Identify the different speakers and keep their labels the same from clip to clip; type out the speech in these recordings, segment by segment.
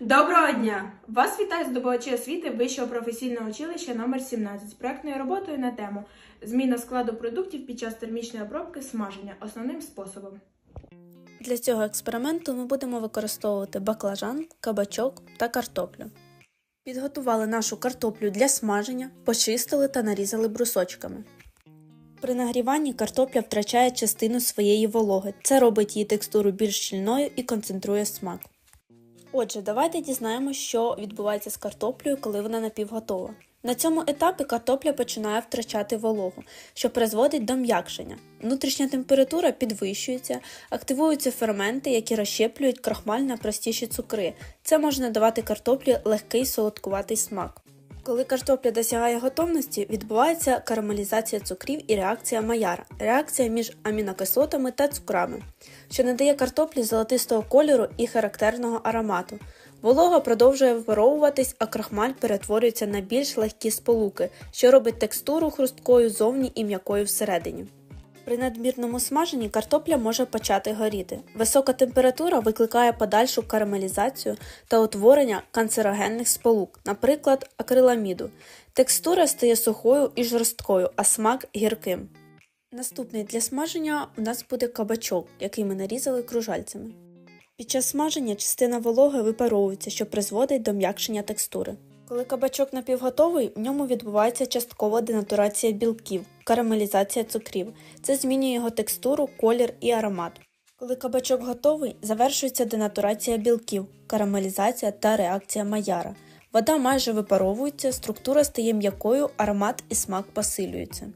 Speaker 1: Доброго дня! Вас вітає здобувачі освіти Вищого професійного училища номер 17 з проектною роботою на тему Зміна складу продуктів під час термічної обробки смаження основним способом.
Speaker 2: Для цього експерименту ми будемо використовувати баклажан, кабачок та картоплю. Підготували нашу картоплю для смаження, почистили та нарізали брусочками. При нагріванні картопля втрачає частину своєї вологи. Це робить її текстуру більш щільною і концентрує смак. Отже, давайте дізнаємося, що відбувається з картоплею, коли вона напівготова. На цьому етапі картопля починає втрачати вологу, що призводить до м'якшення. Внутрішня температура підвищується, активуються ферменти, які розщеплюють крахмаль на простіші цукри. Це може надавати картоплі легкий солодкуватий смак. Коли картопля досягає готовності, відбувається карамелізація цукрів і реакція Майяра реакція між амінокислотами та цукрами, що надає картоплі золотистого кольору і характерного аромату. Волога продовжує випаровуватись, а крахмаль перетворюється на більш легкі сполуки, що робить текстуру хрусткою зовні і м'якою всередині. При надмірному смаженні картопля може почати горіти. Висока температура викликає подальшу карамелізацію та утворення канцерогенних сполук, наприклад, акриламіду. Текстура стає сухою і жорсткою, а смак гірким. Наступний для смаження у нас буде кабачок, який ми нарізали кружальцями. Під час смаження частина вологи випаровується, що призводить до м'якшення текстури. Коли кабачок напівготовий, в ньому відбувається часткова денатурація білків, карамелізація цукрів. Це змінює його текстуру, колір і аромат. Коли кабачок готовий, завершується денатурація білків, карамелізація та реакція маяра. Вода майже випаровується, структура стає м'якою, аромат і смак посилюються.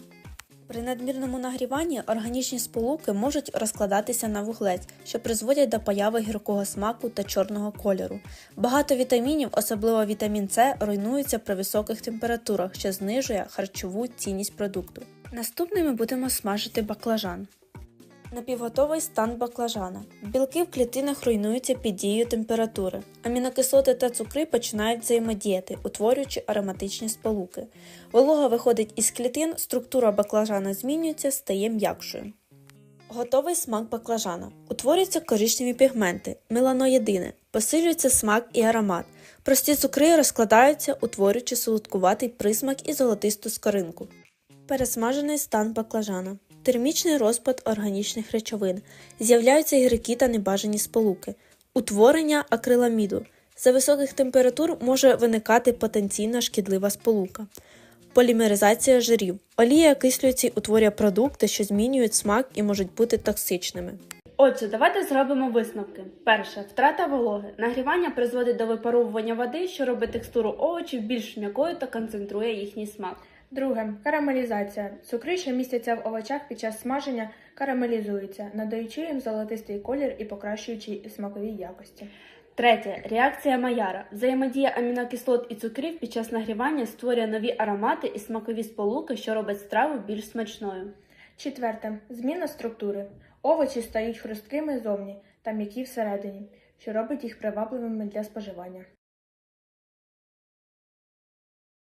Speaker 2: При надмірному нагріванні органічні сполуки можуть розкладатися на вуглець, що призводять до появи гіркого смаку та чорного кольору. Багато вітамінів, особливо вітамін С, руйнуються при високих температурах, що знижує харчову цінність продукту. Наступними будемо смажити баклажан. Напівготовий стан баклажана. Білки в клітинах руйнуються під дією температури. Амінокислоти та цукри починають взаємодіяти, утворюючи ароматичні сполуки. Волога виходить із клітин, структура баклажана змінюється, стає м'якшою. Готовий смак баклажана. Утворюються коричневі пігменти, меланоєдини, посилюється смак і аромат. Прості цукри розкладаються, утворюючи солодкуватий присмак і золотисту скоринку. Пересмажений стан баклажана. Термічний розпад органічних речовин. З'являються гіркі та небажані сполуки. Утворення акриламіду. За високих температур може виникати потенційно шкідлива сполука. Полімеризація жирів. Олія окислюється і утворює продукти, що змінюють смак і можуть бути токсичними.
Speaker 3: Отже, давайте зробимо висновки. Перше, втрата вологи. Нагрівання призводить до випаровування води, що робить текстуру овочів більш м'якою та концентрує їхній смак.
Speaker 1: Друге карамелізація. Цукри, що містяться в овочах під час смаження, карамелізуються, надаючи їм золотистий колір і покращуючи смакові якості.
Speaker 3: Третє реакція Майяра. Взаємодія амінокислот і цукрів під час нагрівання створює нові аромати і смакові сполуки, що робить страву більш смачною.
Speaker 1: Четверте зміна структури. Овочі стають хрусткими зовні та м'які всередині, що робить їх привабливими для споживання.